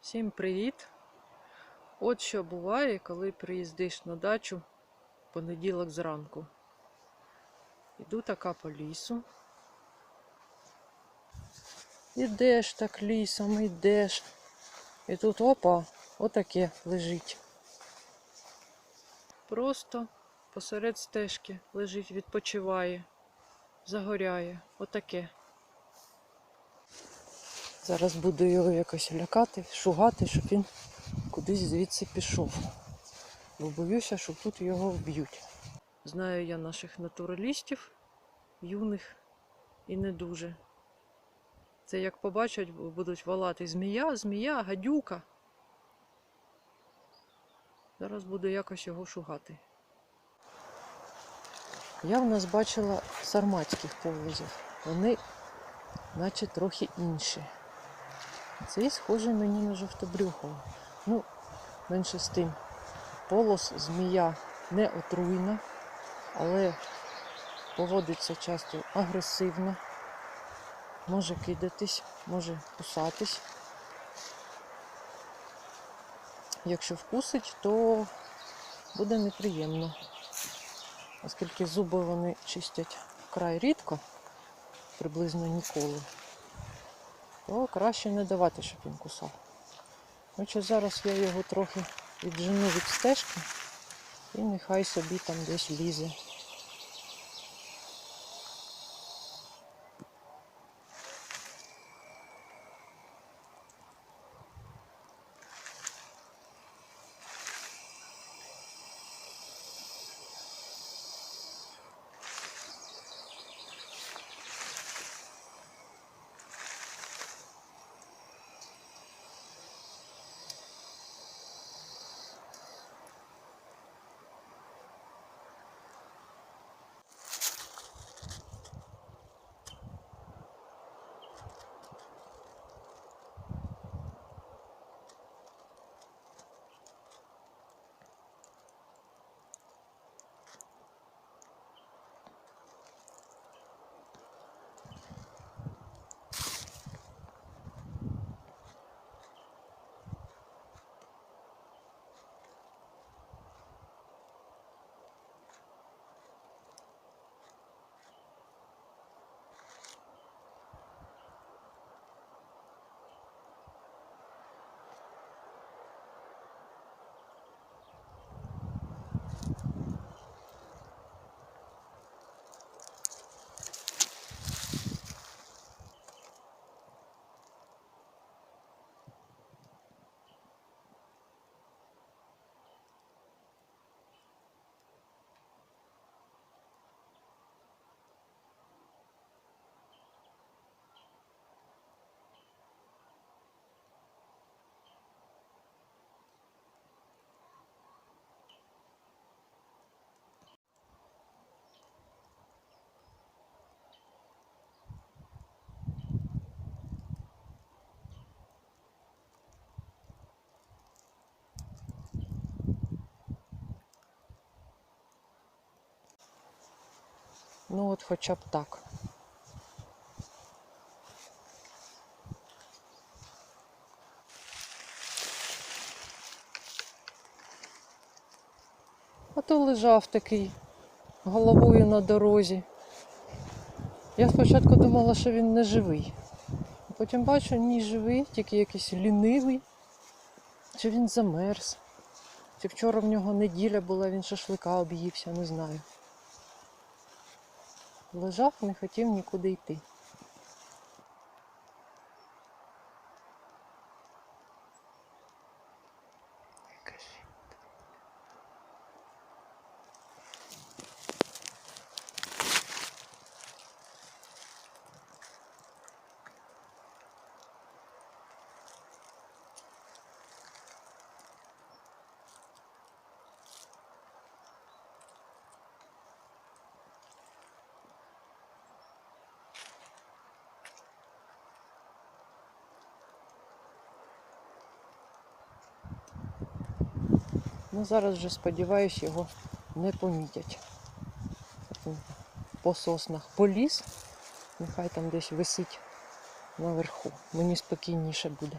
Всім привіт! От що буває, коли приїздиш на дачу в понеділок зранку. Іду така по лісу. Ідеш так лісом, ідеш. І тут опа, отаке лежить. Просто посеред стежки лежить, відпочиває, загоряє. Отаке. Зараз буду його якось лякати, шугати, щоб він кудись звідси пішов. Бо боюся, що тут його вб'ють. Знаю я наших натуралістів, юних і не дуже. Це як побачать, будуть волати змія, змія, гадюка. Зараз буду якось його шугати. Я в нас бачила сарматських повозів. Вони наче трохи інші. Цей схожий мені на жовтобрюхого. Ну, менше з тим. Полос змія не отруйна, але поводиться часто агресивно, може кидатись, може кусатись. Якщо вкусить, то буде неприємно, оскільки зуби вони чистять вкрай рідко, приблизно ніколи то краще не давати, щоб він кусав. Хоча зараз я його трохи віджену від стежки і нехай собі там десь лізе. Ну от хоча б так. А то лежав такий головою на дорозі. Я спочатку думала, що він не живий. А Потім бачу, ні живий, тільки якийсь лінивий. Чи він замерз? Чи вчора в нього неділя була, він шашлика об'ївся, не знаю. Лежав, не хотів нікуди йти. Ну зараз вже сподіваюсь, його не помітять. По соснах поліз, нехай там десь висить наверху. Мені спокійніше буде.